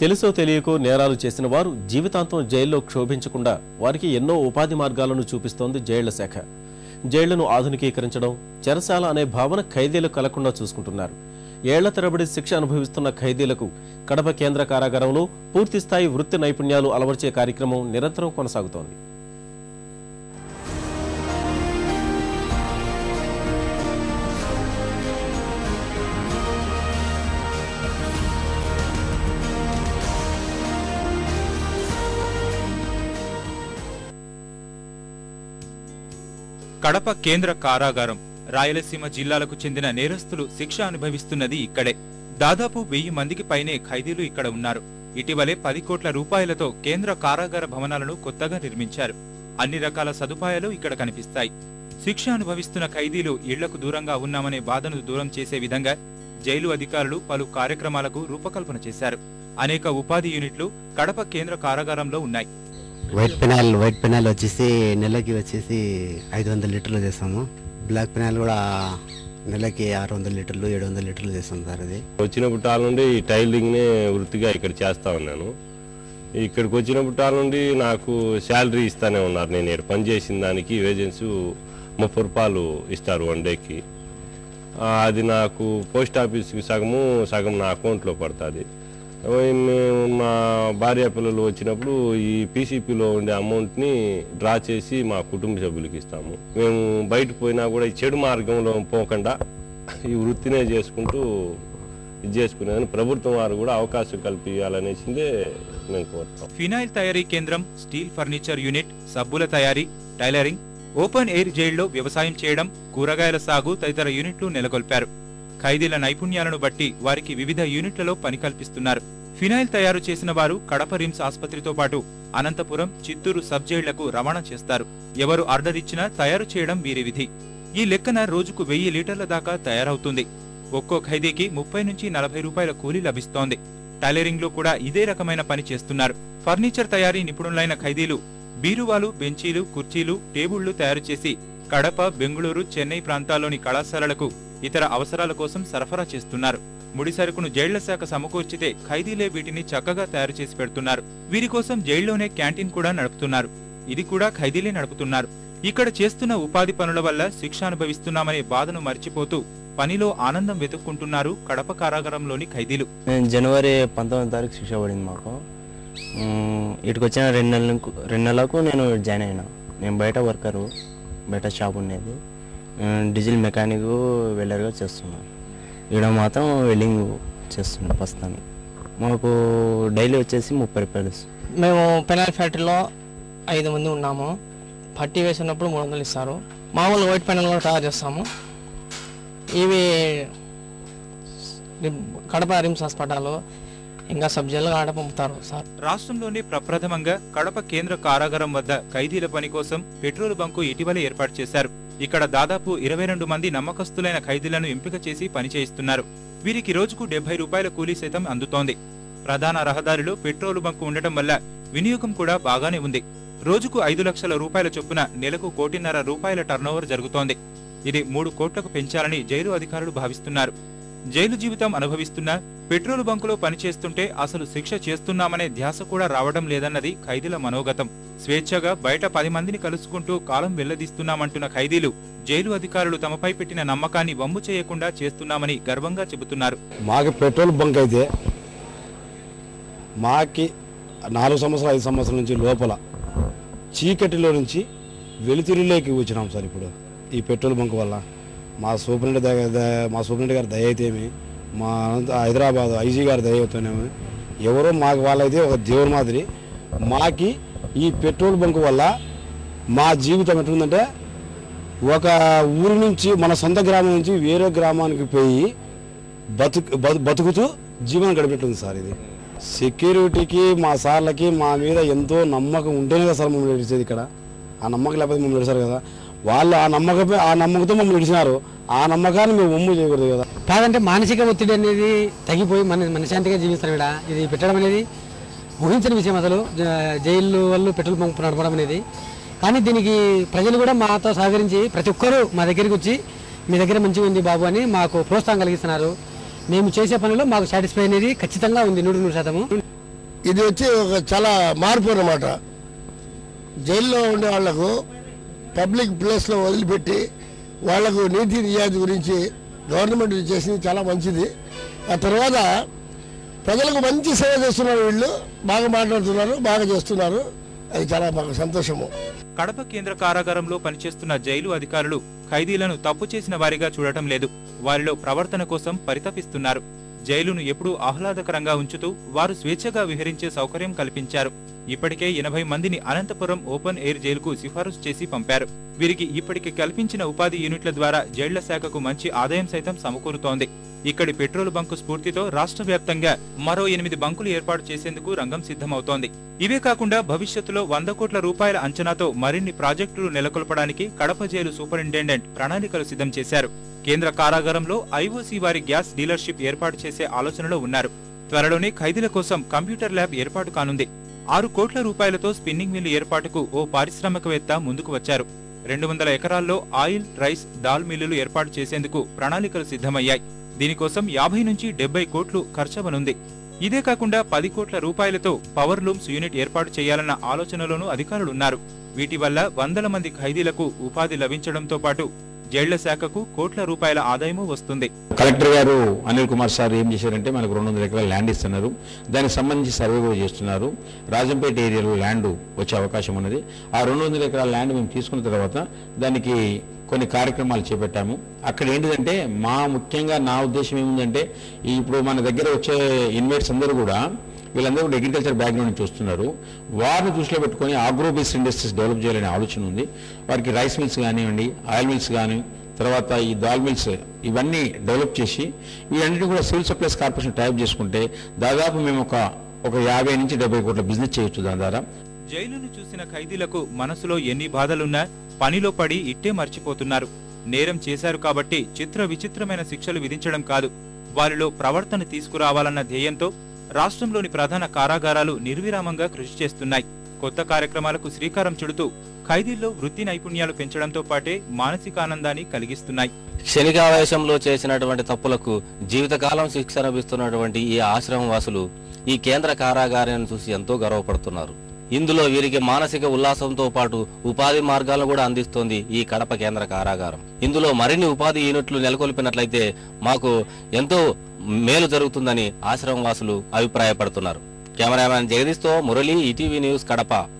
తెలుసో తెలియకో నేరాలు చేసిన వారు జీవితాంతం జైల్లో క్షోభించకుండా వారికి ఎన్నో ఉపాధి మార్గాలను చూపిస్తోంది జైళ్ళ శాఖ. జైళ్ళను ఆధునికీకరించడం చెరసాల అనే భావన ఖైదీలు కలకుండా చూసుకుంటున్నారు. ఏళ్ళ తరబడి శిక్ష అనుభవిస్తున్న ఖైదీలకు కడప కేంద్ర కారాగారంలో పూర్తిస్థాయి వృత్తి నైపుణ్యాలు అలవర్చే కార్యక్రమం నిరంతరం కొనసాగుతోంది. కడప కేంద్ర కారాగారం రాయలసీమ జిల్లాలకు చెందిన నేరస్తులు శిక్ష అనుభవిస్తున్నది ఇక్కడే. దాదాపు వెయ్యి మందికి పైనే ఖైదీలు ఇక్కడ ఉన్నారు. ఇటీవలే పది కోట్ల రూపాయలతో కేంద్ర కారాగార భవనాలను కొత్తగా నిర్మించారు. అన్ని రకాల సదుపాయాలు ఇక్కడ కనిపిస్తాయి. శిక్ష అనుభవిస్తున్న ఖైదీలు ఇళ్ళకు దూరంగా ఉన్నామనే బాధను దూరం చేసే విధంగా జైలు అధికారులు పలు కార్యక్రమాలకు రూపకల్పన చేశారు. అనేక ఉపాధి యూనిట్లు కడప కేంద్ర కారాగారంలో ఉన్నాయి. వైట్ పెనాల్ వైట్ పెనాల్ వచ్చేసి నెలకి వచ్చేసి ఐదు వందల లీటర్లు చేస్తాము. బ్లాక్ పెనాయిల్ కూడా నెలకి ఆరు వందల లీటర్లు ఏడు వందల లీటర్లు చేస్తాం సార్ అది. వచ్చినప్పుడు నుండి టైలింగ్ టైలరింగ్నే వృత్తిగా ఇక్కడ చేస్తా ఉన్నాను. ఇక్కడికి వచ్చినప్పుడు నుండి నాకు శాలరీ ఇస్తానే ఉన్నారు. నేను ఇక్కడ పని చేసిన దానికి వేజెన్స్ ముప్పై రూపాయలు ఇస్తారు వన్ డేకి. అది నాకు పోస్ట్ ఆఫీస్కి సగము సగం నా అకౌంట్లో పడుతుంది. మేము మా భార్య పిల్లలు వచ్చినప్పుడు ఈ పీసీపీలో ఉండే అమౌంట్ని డ్రా చేసి మా కుటుంబ సభ్యులకి ఇస్తాము. మేము బయట పోయినా కూడా ఈ చెడు మార్గంలో పోకుండా ఈ వృత్తినే చేసుకుంటూ ఇది చేసుకునేదని ప్రభుత్వం వారు కూడా అవకాశం కల్పించాలనేసిందే మేము కోరుతాం. ఫినాయిల్ తయారీ కేంద్రం స్టీల్ ఫర్నిచర్ యూనిట్ సబ్బుల తయారీ టైలరింగ్ ఓపెన్ ఎయిర్ జైల్లో వ్యవసాయం చేయడం కూరగాయల సాగు తదితర యూనిట్లు నెలకొల్పారు. ఖైదీల నైపుణ్యాలను బట్టి వారికి వివిధ యూనిట్లలో పని కల్పిస్తున్నారు. ఫినాయిల్ తయారు చేసిన వారు కడప రిమ్స్ ఆసుపత్రితో పాటు అనంతపురం చిత్తూరు సబ్ జైళ్ళకు రవాణా చేస్తారు. ఎవరు ఆర్డర్ ఇచ్చినా తయారు చేయడం వీరి విధి. ఈ లెక్కన రోజుకు వెయ్యి లీటర్ల దాకా తయారవుతుంది. ఒక్కో ఖైదీకి ముప్పై నుంచి నలభై రూపాయల కూలీ లభిస్తోంది. టైలరింగ్లో కూడా ఇదే రకమైన పని చేస్తున్నారు. ఫర్నిచర్ తయారీ నిపుణులైన ఖైదీలు బీరువాలు బెంచీలు కుర్చీలు టేబుళ్ళు తయారు చేసి కడప బెంగుళూరు చెన్నై ప్రాంతాల్లోని కళాశాలలకు ఇతర అవసరాల కోసం సరఫరా చేస్తున్నారు. ముడి సరుకును జైళ్ళ శాఖ సమకూర్చితే ఖైదీలే వీటిని చక్కగా తయారు చేసి పెడుతున్నారు. వీరి కోసం జైల్లోనే క్యాంటీన్ కూడా నడుపుతున్నారు. ఇది కూడా ఖైదీలే నడుపుతున్నారు. ఇక్కడ చేస్తున్న ఉపాధి పనుల వల్ల శిక్ష అనుభవిస్తున్నామనే బాధను మర్చిపోతూ పనిలో ఆనందం వెతుక్కుంటున్నారు కడప కారాగారంలోని ఖైదీలు. జనవరి పంతొమ్మిది తారీఖు శిక్ష పడింది మాకు. ఇటుకొచ్చిన రెండు నెలలకు రెండు నెలలకు నేను జాయిన్ అయినా. నేను బయట వర్కరు. బయట షాప్ ఉండేది. డీజిల్ మెకానిక్ వెల్లర్గా చేస్తున్నాను. ఇక్కడ మాత్రం వెల్డింగ్ చేస్తున్నాను ప్రస్తుతానికి. మాకు డైలీ వచ్చేసి ముప్పై రూపాయలు మేము పెనాల్ ఫ్యాక్టరీలో ఐదు మంది ఉన్నాము. పట్టి వేసినప్పుడు మూడు వందలు ఇస్తారు. మామూలు వైట్ పెనాల్ కూడా తయారు చేస్తాము. ఇవి కడప రిమ్స్ హాస్పిటల్ ఇంకా సబ్జెక్టులు ఆడ పంపుతారు సార్. రాష్ట్రంలోనే ప్రప్రథమంగా కడప కేంద్ర కారాగారం వద్ద ఖైదీల పని కోసం పెట్రోల్ బంకు ఇటీవలే ఏర్పాటు చేశారు. ఇక్కడ దాదాపు ఇరవై రెండు మంది నమ్మకస్తులైన ఖైదీలను ఎంపిక చేసి పని చేయిస్తున్నారు. వీరికి రోజుకు డెబ్బై రూపాయల కూలీ సైతం అందుతోంది. ప్రధాన రహదారిలో పెట్రోల్ బంకు ఉండటం వల్ల వినియోగం కూడా బాగానే ఉంది. రోజుకు ఐదు లక్షల రూపాయల చొప్పున నెలకు కోటిన్నర రూపాయల టర్నోవర్ జరుగుతోంది. ఇది మూడు కోట్లకు పెంచాలని జైలు అధికారులు భావిస్తున్నారు. జైలు జీవితం అనుభవిస్తున్నా పెట్రోల్ బంకులో పనిచేస్తుంటే అసలు శిక్ష చేస్తున్నామనే ధ్యాస కూడా రావడం లేదన్నది ఖైదీల మనోగతం. స్వేచ్ఛగా బయట పది మందిని కలుసుకుంటూ కాలం వెల్లదీస్తున్నామంటున్న ఖైదీలు జైలు అధికారులు తమపై పెట్టిన నమ్మకాన్ని వమ్ము చేయకుండా చేస్తున్నామని గర్వంగా చెబుతున్నారు. మాకు పెట్రోల్ బంక్ అయితే మాకి నాలుగు సంవత్సరాలు ఐదు సంవత్సరాల నుంచి లోపల చీకటిలో నుంచి వెలుతురులోకి వచ్చినాం సార్ ఇప్పుడు ఈ పెట్రోల్ బంక్ వల్ల. మా సూపరింటెండెంట్ దగ్గర మా సూపరింటెండెంట్ గారి దయ అయితేమి మా హైదరాబాద్ ఐజీ గారి దయ అయితేనేమి ఎవరో మాకు వాళ్ళైతే ఒక దేవుడి మాదిరి మాకి ఈ పెట్రోల్ బంక్ వల్ల మా జీవితం ఎట్లుందంటే ఒక ఊరి నుంచి మన సొంత గ్రామం నుంచి వేరే గ్రామానికి పోయి బతుకు బతు- బతుకుతూ జీవనం గడిపెట్టుంది సార్ ఇది. సెక్యూరిటీకి మా సార్లకి మా మీద ఎంతో నమ్మకం ఉంటేనే కదా సార్ మమ్మల్ని నడిచేది ఇక్కడ. ఆ నమ్మకం లేకపోతే మమ్మల్ని నడిచారు కదా. వాళ్ళు ఆ నమ్మకమే ఆ నమ్మకంతో మమ్మల్ని నడిచినారు ఆ నమ్మకాన్ని మేము ఒమ్ము చేయకూడదు కదా. కాదంటే మానసిక ఒత్తిడి అనేది తగ్గిపోయి మన మనశాంతిగా జీవిస్తాం ఇక్కడ. ఇది పెట్టడం అనేది ఊహించని విషయం అసలు. జైలు వాళ్ళు పెట్రోల్ బంక్ నడపడం అనేది. కానీ దీనికి ప్రజలు కూడా మాతో సహకరించి ప్రతి ఒక్కరూ మా దగ్గరికి వచ్చి మీ దగ్గర మంచిగా ఉంది బాబు అని మాకు ప్రోత్సాహం కలిగిస్తున్నారు. మేము చేసే పనిలో మాకు సాటిస్ఫై అనేది ఖచ్చితంగా ఉంది నూరు నూరు శాతము. ఇది వచ్చి ఒక చాలా మార్పు అన్నమాట. జైల్లో ఉండే వాళ్ళకు పబ్లిక్ ప్లేస్లో వదిలిపెట్టి వాళ్ళకు నీతి నిజాయితీ గురించి గవర్నమెంట్ చేసింది చాలా మంచిది. ఆ తర్వాత ప్రజలకు మంచి సేవ చేస్తున్నారు వీళ్ళు. బాగా మాట్లాడుతున్నారు బాగా చేస్తున్నారు. అది చాలా మాకు సంతోషము. కడప కేంద్ర కారాగారంలో పనిచేస్తున్న జైలు అధికారులు ఖైదీలను తప్పు చేసిన వారిగా చూడటం లేదు. వారిలో ప్రవర్తన కోసం పరితపిస్తున్నారు. జైలును ఎప్పుడూ ఆహ్లాదకరంగా ఉంచుతూ వారు స్వేచ్ఛగా విహరించే సౌకర్యం కల్పించారు. ఇప్పటికే ఎనభై మందిని అనంతపురం ఓపెన్ ఎయిర్ జైలుకు సిఫారసు చేసి పంపారు. వీరికి ఇప్పటికి కల్పించిన ఉపాధి యూనిట్ల ద్వారా జైళ్ళ శాఖకు మంచి ఆదాయం సైతం సమకూరుతోంది. ఇక్కడి పెట్రోల్ బంకు స్ఫూర్తితో రాష్ట్ర వ్యాప్తంగా మరో ఎనిమిది బంకులు ఏర్పాటు చేసేందుకు రంగం సిద్ధమవుతోంది. ఇవే కాకుండా భవిష్యత్తులో వంద కోట్ల రూపాయల అంచనాతో మరిన్ని ప్రాజెక్టులు నెలకొల్పడానికి కడప జైలు సూపరింటెండెంట్ ప్రణాళికలు సిద్ధం చేశారు. కేంద్ర కారాగారంలో ఐఓసీ వారి గ్యాస్ డీలర్షిప్ ఏర్పాటు చేసే ఆలోచనలో ఉన్నారు. త్వరలోనే ఖైదీల కోసం కంప్యూటర్ ల్యాబ్ ఏర్పాటు కానుంది. ఆరు కోట్ల రూపాయలతో స్పిన్నింగ్ మిల్లు ఏర్పాటుకు ఓ పారిశ్రామికవేత్త ముందుకు వచ్చారు. రెండు వందల ఎకరాల్లో ఆయిల్ రైస్ దాల్ మిల్లులు ఏర్పాటు చేసేందుకు ప్రణాళికలు సిద్ధమయ్యాయి. దీనికోసం యాభై నుంచి డెబ్బై కోట్లు ఖర్చవనుంది. ఇదే కాకుండా పది కోట్ల రూపాయలతో పవర్ లూమ్స్ యూనిట్ ఏర్పాటు చేయాలన్న ఆలోచనలోనూ అధికారులున్నారు. వీటి వల్ల వందల మంది ఖైదీలకు ఉపాధి లభించడంతో పాటు జైళ్ళ శాఖకు కోట్ల రూపాయల ఆదాయము వస్తుంది. కలెక్టర్ గారు అనిల్ కుమార్ సార్ ఏం చేశారంటే మనకు రెండు వందల ఎకరాల ల్యాండ్ ఇస్తున్నారు. దానికి సంబంధించి సర్వే కూడా చేస్తున్నారు. రాజంపేట ఏరియాలో ల్యాండ్ వచ్చే అవకాశం ఉన్నది. ఆ రెండు వందల ఎకరాల ల్యాండ్ మేము తీసుకున్న తర్వాత దానికి కొన్ని కార్యక్రమాలు చేపట్టాము. అక్కడ ఏంటిదంటే మా ముఖ్యంగా నా ఉద్దేశం ఏముందంటే ఇప్పుడు మన దగ్గర వచ్చే ఇన్వైట్స్ అందరూ కూడా వీళ్ళందరూ కూడా అగ్రికల్చర్ బ్యాక్గ్రౌండ్ నుంచి వస్తున్నారు. వారిని దృష్టిలో పెట్టుకొని ఆగ్రో బేస్డ్ ఇండస్ట్రీస్ డెవలప్ చేయాలనే ఆలోచన ఉంది. వారికి రైస్ మిల్స్ కానివ్వండి ఆయిల్ మిల్స్ కానీ తర్వాత ఈ దాల్ మిల్స్ ఇవన్నీ డెవలప్ చేసి వీటన్నిటిని కూడా సివిల్ సప్లైస్ కార్పొరేషన్ టైప్ చేసుకుంటే దాదాపు మేము ఒక ఒక యాభై నుంచి డెబ్బై కోట్ల బిజినెస్ చేయొచ్చు దాని ద్వారా. జైలును చూసిన ఖైదీలకు మనసులో ఎన్ని బాధలున్నా పనిలో పడి ఇట్టే మర్చిపోతున్నారు. నేరం చేశారు కాబట్టి చిత్ర విచిత్రమైన శిక్షలు విధించడం కాదు. వారిలో ప్రవర్తన తీసుకురావాలన్న ధ్యేయంతో రాష్ట్రంలోని ప్రధాన కారాగారాలు నిర్విరామంగా కృషి చేస్తున్నాయి. కొత్త కార్యక్రమాలకు శ్రీకారం చుడుతూ ఖైదీల్లో వృత్తి నైపుణ్యాలు పెంచడంతో పాటే మానసికానందాన్ని కలిగిస్తున్నాయి. క్షణికావేశంలో చేసినటువంటి తప్పులకు జీవితకాలం శిక్ష లభిస్తున్నటువంటి ఈ ఆశ్రమం వాసులు ఈ కేంద్ర కారాగారాన్ని చూసి ఎంతో గర్వపడుతున్నారు. ఇందులో వీరికి మానసిక ఉల్లాసంతో పాటు ఉపాధి మార్గాలను కూడా అందిస్తోంది ఈ కడప కేంద్ర కారాగారం. ఇందులో మరిన్ని ఉపాధి యూనిట్లు నెలకొల్పినట్లయితే మాకు ఎంతో మేలు జరుగుతుందని ఆశ్రమం వాసులు అభిప్రాయపడుతున్నారు. కెమెరామ్యాన్ జగదీష్తో మురళి ఈటీవీ న్యూస్ కడప.